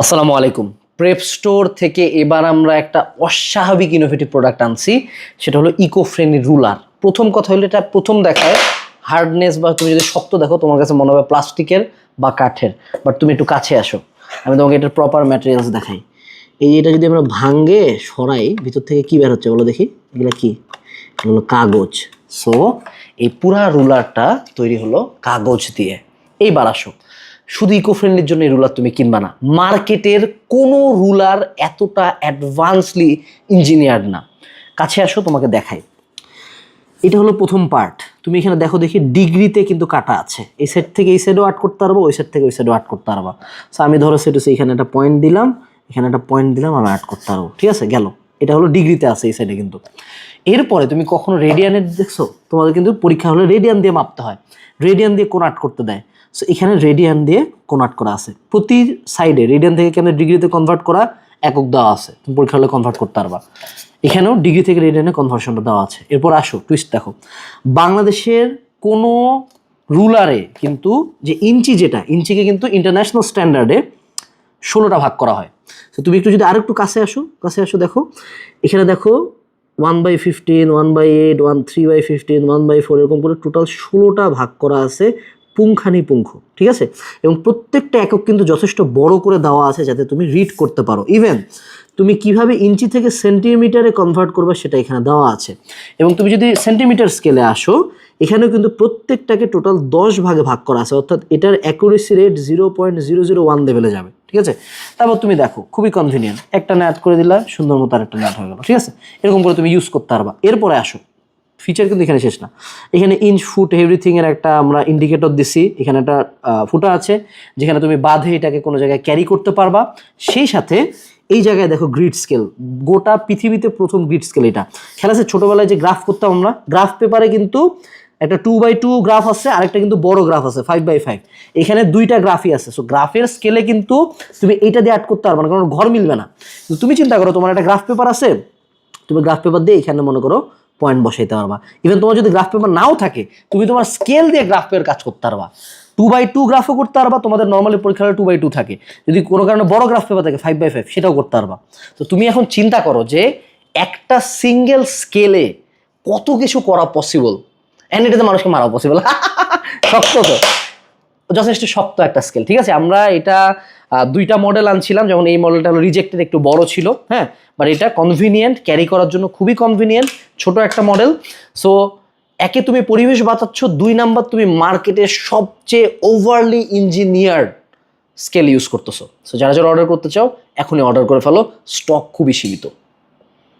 আসসালামু আলাইকুম। Prep store থেকে এবার আমরা একটা অস্বাভাবিক ইনোভেটিভ প্রোডাক্ট আনছি, সেটা হলো ইকো ফ্রেন্ডলি রুলার প্রথম কথা হলো এটা, প্রথম দেখায় হার্ডনেস বা তুমি যদি শক্ত দেখো, তোমার কাছে মনে হবে প্লাস্টিকের বা কাঠের। বাট তুমি একটু কাছে আসো। আমি তোমাকে এটার প্রপার ম্যাটেরিয়ালস দেখাই। এই এটা যদি আমরা ভাঙ্গে সরাই, ভিতর থেকে কী বের হচ্ছে বলো দেখি? এগুলো কি? এগুলো হলো কাগজ। সো এই পুরা রুলারটা তৈরি হলো কাগজ দিয়ে। এইবার আসো। শুধু ইকো ফ্রেন্ডলির জন্য এই রুলার তুমি কিনবা না। মার্কেটের কোনো রুলার এতটা অ্যাডভান্সলি ইঞ্জিনিয়ার্ড না। কাছে আসো, তোমাকে দেখাই। এটা হলো প্রথম পার্ট তুমি এখানে দেখো, দেখি ডিগ্রিতে কিন্তু কাটা আছে। এই সাইড থেকে এই সাইডও আর্ট করতে পারব, ওই সাইড থেকে ওই সাইডও আর্ট করতে পারবা। সো আমি ধরো সেটা এখানে একটা পয়েন্ট দিলাম, এখানে একটা পয়েন্ট দিলাম আমি আর্ট করতে পারব। ঠিক আছে? গেল। এটা হলো ডিগ্রিতে আছে এই সাইডে কিন্তু। এরপরে তুমি কখনো রেডিয়ানের দেখছ? তোমাদের কিন্তু পরীক্ষা হলে রেডিয়ান দিয়ে মাপতে হয়। রেডিয়ান দিয়ে কোন আর্ট করতে দেয়। সো এখানে রেডিয়ান দিয়ে কোন আর্ট করা আছে। প্রতি সাইডে রেডিয়ান থেকে কেন ডিগ্রিতে কনভার্ট করা? একক দেওয়া আছে। তুমি পরীক্ষা হলে কনভার্ট করতে পারবা। এখানেও ডিগ্রি থেকে রেডিয়ানে কনভার্সনটা দেওয়া আছে। এরপর আসো টুইস্ট দেখো। বাংলাদেশের কোনো রুলারে কিন্তু যে ইঞ্চি যেটা, ইঞ্চিকে কিন্তু ইন্টারন্যাশনাল স্ট্যান্ডার্ডে ষোলোটা ভাগ করা হয়। তো তুমি একটু যদি আরেকটু কাছে আসো কাছে আসো দেখো। এখানে দেখো one by fifteen one by eight one three by fifteen one by four এরকম করে টোটাল ষোলোটা ভাগ করা আছে। পুঙ্খানি পুঙ্খ ঠিক আছে? এবং প্রত্যেকটা একক কিন্তু যথেষ্ট বড় করে দেওয়া আছে যাতে তুমি রিড করতে পারো। ইভেন তুমি কীভাবে ইঞ্চি থেকে সেন্টিমিটারে কনভার্ট করবে সেটা এখানে দেওয়া আছে। এবং তুমি যদি সেন্টিমিটার স্কেলে আসো, এখানেও কিন্তু প্রত্যেকটাকে টোটাল দশ ভাগে ভাগ করা আছে। অর্থাৎ এটার accuracy rate zero point zero zero one লেভেলে যাবে, ঠিক আছে? তারপর তুমি দেখো, খুবই কনভিনিয়েন্ট একটা ন্যাট করে দিলা, সুন্দর মতো আরেকটা ন্যাট হয়ে গেল, ঠিক আছে? এরকম করে তুমি ইউজ করতে পারবা। এরপরে আসো। ফিচার কিন্তু এখানে শেষ না। এখানে ইঞ্চ ফুট এভরিথিং এর একটা আমরা ইন্ডিকেটর দিছি। এখানে একটা ফুটা আছে, যেখানে তুমি বাঁধে এটাকে কোনো জায়গায় ক্যারি করতে পারবা। সেই সাথে এই জায়গায় দেখো গ্রিড স্কেল গোটা পৃথিবীতে প্রথম গ্রিড স্কেল এটা। খেলা আছে ছোটোবেলায় যে গ্রাফ করতাম আমরা? গ্রাফ পেপারে কিন্তু একটা টু বাই টু গ্রাফ আছে, আরেকটা কিন্তু বড় গ্রাফ আছে ফাইভ বাই ফাইভ এখানে দুইটা গ্রাফই আছে। সো গ্রাফের স্কেলে কিন্তু তুমি এইটা দিয়ে অ্যাড করতে পারবে না, কারণ ঘর মিলবে না। তুমি চিন্তা করো, তোমার একটা গ্রাফ পেপার আছে, তুমি গ্রাফ পেপার দিয়ে এখানে মনে করো পয়েন্ট বসাইতে পারবা। ইভেন তোমার যদি গ্রাফ পেপার নাও থাকে, তুমি তোমার স্কেল দিয়ে গ্রাফ পেপার কাজ করতে পারবা। টু বাই টু গ্রাফও করতে পারবা, তোমাদের নর্মালি পরীক্ষা টু বাই টু থাকে। যদি কোনো কারণে বড় গ্রাফ পেপার থাকে ফাইভ বাই ফাইভ সেটাও করতে পারবা। তো তুমি এখন চিন্তা করো যে একটা সিঙ্গেল স্কেলে কত কিছু করা পসিবল অ্যান্ড এটাতে মানুষকে মারা পসিবল শক্ত তো। যথেষ্ট শক্ত একটা স্কেল ঠিক আছে? আমরা এটা দুইটা মডেল আনছিলাম, যেমন এই মডেলটা হলো রিজেক্টেড একটু বড় ছিল হ্যাঁ? বাট এটা কনভিনিয়েন্ট ক্যারি করার জন্য খুবই কনভিনিয়েন্ট ছোট একটা মডেল সো একে তুমি পরিবেশ বাঁচাচ্ছ, দুই নাম্বার তুমি মার্কেটে সবচেয়ে ওভারলি ইঞ্জিনিয়ার স্কেল ইউজ করতেছো। সো যারা যারা অর্ডার করতে চাও, এখনই অর্ডার করে ফেলো স্টক খুবই সীমিত।